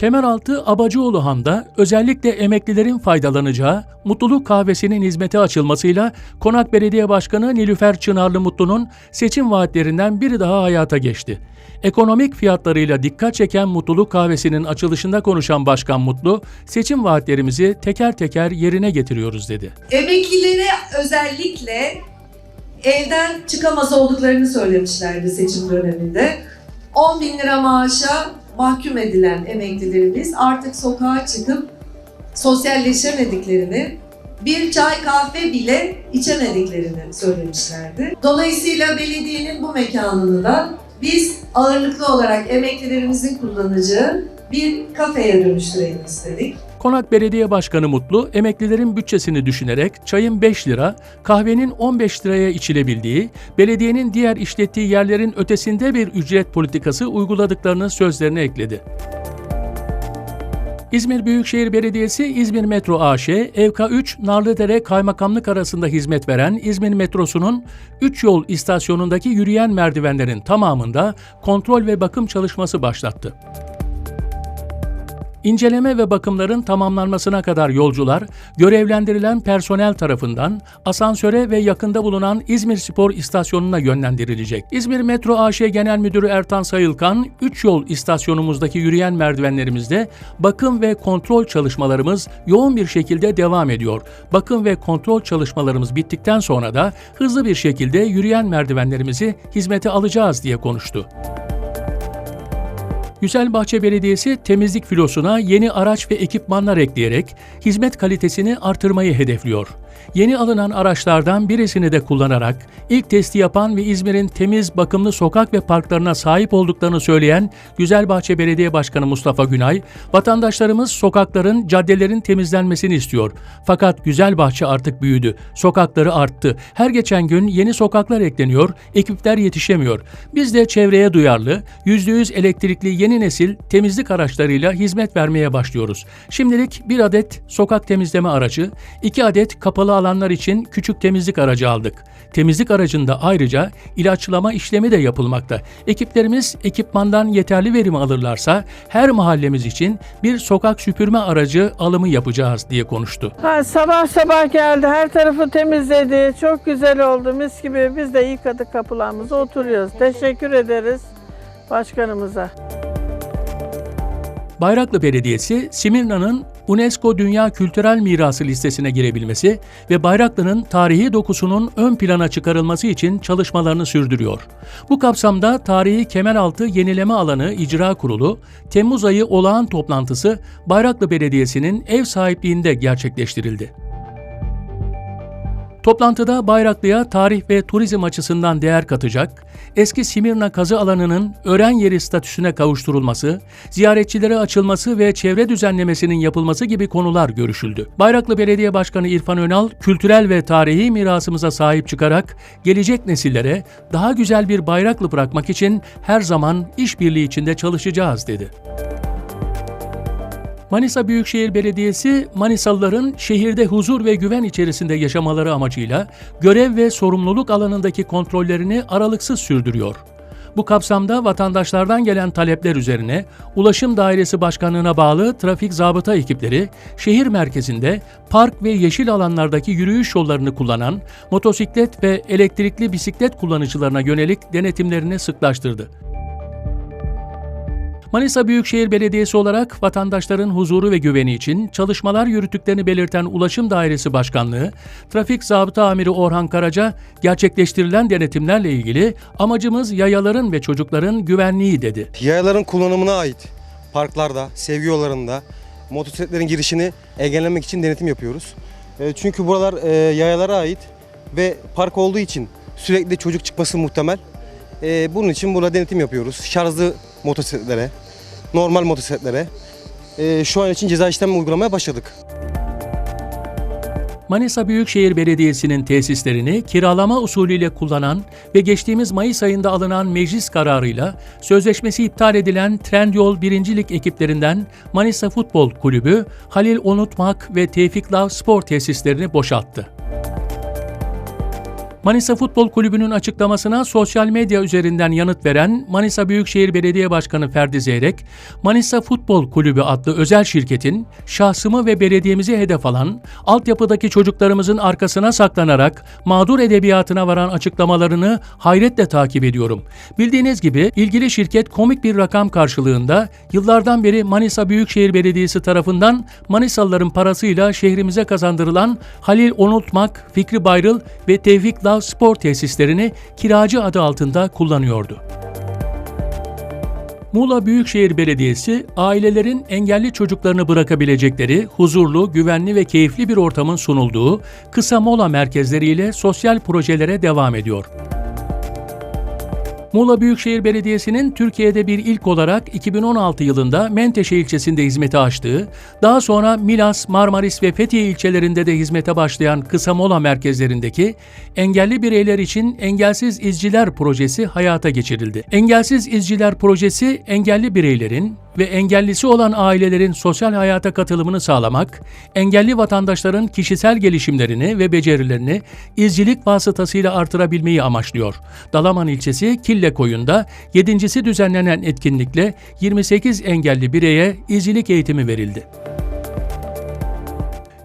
Kemeraltı Abacıoğlu Han'da özellikle emeklilerin faydalanacağı mutluluk kahvesinin hizmete açılmasıyla Konak Belediye Başkanı Nilüfer Çınarlı Mutlu'nun seçim vaatlerinden biri daha hayata geçti. Ekonomik fiyatlarıyla dikkat çeken mutluluk kahvesinin açılışında konuşan Başkan Mutlu, seçim vaatlerimizi teker teker yerine getiriyoruz dedi. Emeklilere özellikle evden çıkamaz olduklarını söylemişlerdi seçim döneminde. 10 bin lira maaşa mahkum edilen emeklilerimiz artık sokağa çıkıp sosyalleşemediklerini, bir çay kahve bile içemediklerini söylemişlerdi. Dolayısıyla belediyenin bu mekanını da biz ağırlıklı olarak emeklilerimizin kullanacağı bir kafeye dönüştürelim istedik. Konak Belediye Başkanı Mutlu, emeklilerin bütçesini düşünerek çayın 5 lira, kahvenin 15 liraya içilebildiği, belediyenin diğer işlettiği yerlerin ötesinde bir ücret politikası uyguladıklarını sözlerine ekledi. İzmir Büyükşehir Belediyesi İzmir Metro AŞ, EVK3 Narlıdere Kaymakamlık arasında hizmet veren İzmir Metrosu'nun 3 yol istasyonundaki yürüyen merdivenlerin tamamında kontrol ve bakım çalışması başlattı. İnceleme ve bakımların tamamlanmasına kadar yolcular, görevlendirilen personel tarafından asansöre ve yakında bulunan İzmir Spor İstasyonu'na yönlendirilecek. İzmir Metro AŞ Genel Müdürü Ertan Sayılkan, 3 yol istasyonumuzdaki yürüyen merdivenlerimizde bakım ve kontrol çalışmalarımız yoğun bir şekilde devam ediyor. Bakım ve kontrol çalışmalarımız bittikten sonra da hızlı bir şekilde yürüyen merdivenlerimizi hizmete alacağız diye konuştu. Güzelbahçe Belediyesi temizlik filosuna yeni araç ve ekipmanlar ekleyerek hizmet kalitesini artırmayı hedefliyor. Yeni alınan araçlardan birisini de kullanarak ilk testi yapan ve İzmir'in temiz, bakımlı sokak ve parklarına sahip olduklarını söyleyen Güzelbahçe Belediye Başkanı Mustafa Günay, vatandaşlarımız sokakların, caddelerin temizlenmesini istiyor. Fakat Güzelbahçe artık büyüdü, sokakları arttı. Her geçen gün yeni sokaklar ekleniyor, ekipler yetişemiyor. Biz de çevreye duyarlı, %100 elektrikli yeni nesil temizlik araçlarıyla hizmet vermeye başlıyoruz. Şimdilik bir adet sokak temizleme aracı, iki adet kapalı alanlar için küçük temizlik aracı aldık. Temizlik aracında ayrıca ilaçlama işlemi de yapılmakta. Ekiplerimiz ekipmandan yeterli verimi alırlarsa her mahallemiz için bir sokak süpürme aracı alımı yapacağız diye konuştu. Ha, sabah sabah geldi, her tarafı temizledi. Çok güzel oldu, mis gibi. Biz de yıkadık kapılarımızı, oturuyoruz. Teşekkür ederiz başkanımıza. Bayraklı Belediyesi, Simirna'nın UNESCO Dünya Kültürel Mirası listesine girebilmesi ve Bayraklı'nın tarihi dokusunun ön plana çıkarılması için çalışmalarını sürdürüyor. Bu kapsamda Tarihi Kemeraltı Yenileme Alanı İcra Kurulu, Temmuz ayı olağan toplantısı Bayraklı Belediyesi'nin ev sahipliğinde gerçekleştirildi. Toplantıda Bayraklı'ya tarih ve turizm açısından değer katacak, eski Simirna kazı alanının öğren yeri statüsüne kavuşturulması, ziyaretçilere açılması ve çevre düzenlemesinin yapılması gibi konular görüşüldü. Bayraklı Belediye Başkanı İrfan Önal, kültürel ve tarihi mirasımıza sahip çıkarak gelecek nesillere daha güzel bir Bayraklı bırakmak için her zaman işbirliği içinde çalışacağız dedi. Manisa Büyükşehir Belediyesi, Manisalıların şehirde huzur ve güven içerisinde yaşamaları amacıyla görev ve sorumluluk alanındaki kontrollerini aralıksız sürdürüyor. Bu kapsamda vatandaşlardan gelen talepler üzerine Ulaşım Dairesi Başkanlığı'na bağlı trafik zabıta ekipleri şehir merkezinde park ve yeşil alanlardaki yürüyüş yollarını kullanan motosiklet ve elektrikli bisiklet kullanıcılarına yönelik denetimlerini sıklaştırdı. Manisa Büyükşehir Belediyesi olarak vatandaşların huzuru ve güveni için çalışmalar yürüttüklerini belirten Ulaşım Dairesi Başkanlığı, Trafik Zabıta Amiri Orhan Karaca, gerçekleştirilen denetimlerle ilgili amacımız yayaların ve çocukların güvenliği dedi. Yayaların kullanımına ait parklarda, sevgi yollarında motosikletlerin girişini engellemek için denetim yapıyoruz. E, Çünkü buralar e, yayalara ait ve park olduğu için sürekli çocuk çıkması muhtemel. E, Bunun için burada denetim yapıyoruz. Şarjlı motosikletlere, normal motosikletlere. E, Şu an için ceza işlemi uygulamaya başladık. Manisa Büyükşehir Belediyesi'nin tesislerini kiralama usulüyle kullanan ve geçtiğimiz Mayıs ayında alınan meclis kararıyla sözleşmesi iptal edilen Trendyol 1. Lig ekiplerinden Manisa Futbol Kulübü, Halil Unutmak ve Tevfik Lav spor tesislerini boşalttı. Manisa Futbol Kulübü'nün açıklamasına sosyal medya üzerinden yanıt veren Manisa Büyükşehir Belediye Başkanı Ferdi Zeyrek, Manisa Futbol Kulübü adlı özel şirketin şahsımı ve belediyemizi hedef alan, altyapıdaki çocuklarımızın arkasına saklanarak mağdur edebiyatına varan açıklamalarını hayretle takip ediyorum. Bildiğiniz gibi ilgili şirket komik bir rakam karşılığında yıllardan beri Manisa Büyükşehir Belediyesi tarafından Manisalıların parasıyla şehrimize kazandırılan Halil Onultmak, Fikri Bayrıl ve Tevfik Lav spor tesislerini kiracı adı altında kullanıyordu. Muğla Büyükşehir Belediyesi, ailelerin engelli çocuklarını bırakabilecekleri huzurlu, güvenli ve keyifli bir ortamın sunulduğu kısa mola merkezleriyle sosyal projelere devam ediyor. Muğla Büyükşehir Belediyesi'nin Türkiye'de bir ilk olarak 2016 yılında Menteşe ilçesinde hizmete açtığı, daha sonra Milas, Marmaris ve Fethiye ilçelerinde de hizmete başlayan kısa mola merkezlerindeki engelli bireyler için Engelsiz İzciler Projesi hayata geçirildi. Engelsiz İzciler Projesi, engelli bireylerin ve engellisi olan ailelerin sosyal hayata katılımını sağlamak, engelli vatandaşların kişisel gelişimlerini ve becerilerini izcilik vasıtasıyla artırabilmeyi amaçlıyor. Dalaman ilçesi Kille Koyun'da 7.si düzenlenen etkinlikle 28 engelli bireye izcilik eğitimi verildi.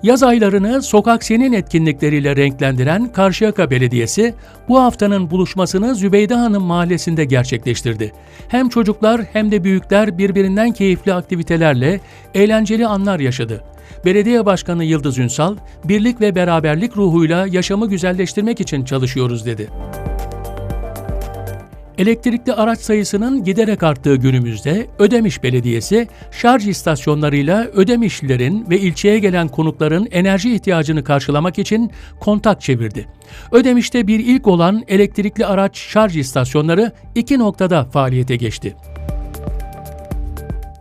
Yaz aylarını sokak senin etkinlikleriyle renklendiren Karşıyaka Belediyesi bu haftanın buluşmasını Zübeyde Hanım mahallesinde gerçekleştirdi. Hem çocuklar hem de büyükler birbirinden keyifli aktivitelerle eğlenceli anlar yaşadı. Belediye Başkanı Yıldız Ünsal, birlik ve beraberlik ruhuyla yaşamı güzelleştirmek için çalışıyoruz dedi. Elektrikli araç sayısının giderek arttığı günümüzde Ödemiş Belediyesi şarj istasyonlarıyla Ödemişlilerin ve ilçeye gelen konukların enerji ihtiyacını karşılamak için kontak çevirdi. Ödemiş'te bir ilk olan elektrikli araç şarj istasyonları iki noktada faaliyete geçti.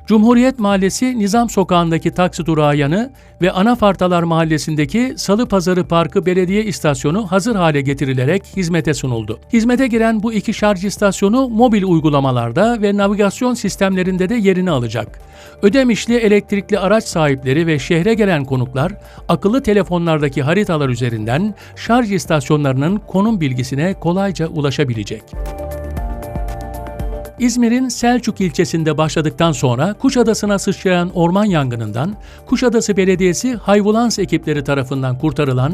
Cumhuriyet Mahallesi Nizam Sokağı'ndaki taksi durağı yanı ve Anafartalar Mahallesi'ndeki Salı Pazarı Parkı Belediye İstasyonu hazır hale getirilerek hizmete sunuldu. Hizmete giren bu iki şarj istasyonu mobil uygulamalarda ve navigasyon sistemlerinde de yerini alacak. Ödemişli elektrikli araç sahipleri ve şehre gelen konuklar akıllı telefonlardaki haritalar üzerinden şarj istasyonlarının konum bilgisine kolayca ulaşabilecek. İzmir'in Selçuk ilçesinde başladıktan sonra Kuşadası'na sıçrayan orman yangınından Kuşadası Belediyesi hayvulans ekipleri tarafından kurtarılan,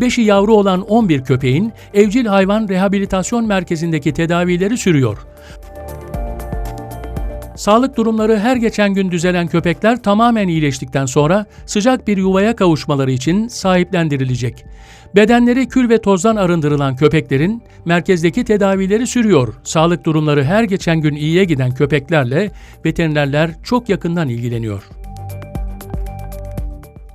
5'i yavru olan 11 köpeğin evcil hayvan rehabilitasyon merkezindeki tedavileri sürüyor. Sağlık durumları her geçen gün düzelen köpekler tamamen iyileştikten sonra sıcak bir yuvaya kavuşmaları için sahiplendirilecek. Bedenleri kül ve tozdan arındırılan köpeklerin merkezdeki tedavileri sürüyor. Sağlık durumları her geçen gün iyiye giden köpeklerle veterinerler çok yakından ilgileniyor.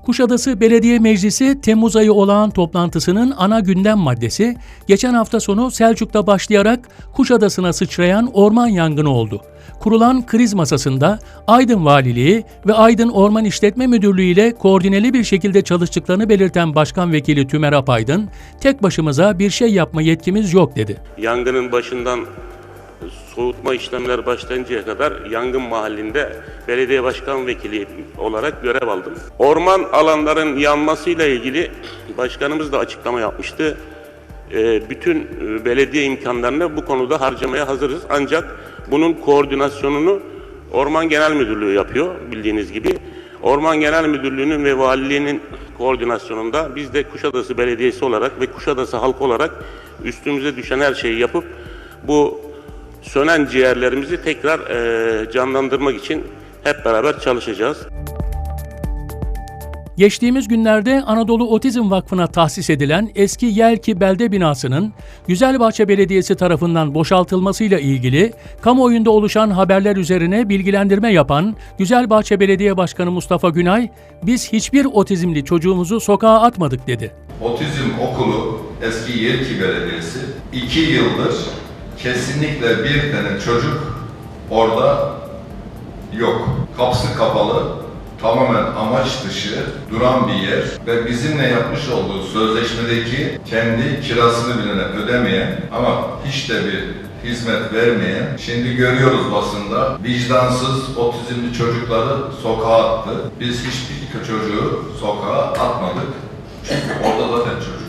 Kuşadası Belediye Meclisi Temmuz ayı olağan toplantısının ana gündem maddesi geçen hafta sonu Selçuk'ta başlayarak Kuşadası'na sıçrayan orman yangını oldu. Kurulan kriz masasında Aydın Valiliği ve Aydın Orman İşletme Müdürlüğü ile koordineli bir şekilde çalıştıklarını belirten Başkan Vekili Tümer Apaydın, tek başımıza bir şey yapma yetkimiz yok dedi. Yangının başından soğutma işlemler başlayıncaya kadar yangın mahallinde belediye başkan vekili olarak görev aldım. Orman alanların yanmasıyla ilgili başkanımız da açıklama yapmıştı. Ee, bütün e, belediye imkanlarını bu konuda harcamaya hazırız. Ancak bunun koordinasyonunu Orman Genel Müdürlüğü yapıyor bildiğiniz gibi. Orman Genel Müdürlüğü'nün ve valiliğinin koordinasyonunda biz de Kuşadası Belediyesi olarak ve Kuşadası halkı olarak üstümüze düşen her şeyi yapıp bu sönen ciğerlerimizi tekrar eee, canlandırmak için hep beraber çalışacağız. Geçtiğimiz günlerde Anadolu Otizm Vakfı'na tahsis edilen eski Yelki Belde binasının Güzelbahçe Belediyesi tarafından boşaltılmasıyla ilgili kamuoyunda oluşan haberler üzerine bilgilendirme yapan Güzelbahçe Belediye Başkanı Mustafa Günay, biz hiçbir otizmli çocuğumuzu sokağa atmadık dedi. Otizm Okulu eski Yelki Belediyesi iki yıldır kesinlikle bir tane çocuk orada yok. Kapısı kapalı, tamamen amaç dışı duran bir yer ve bizimle yapmış olduğu sözleşmedeki kendi kirasını bile ödemeyen ama hiç de bir hizmet vermeyen, şimdi görüyoruz basında vicdansız otizmli çocukları sokağa attı. Biz hiçbir çocuğu sokağa atmadık. Çünkü orada zaten çocuk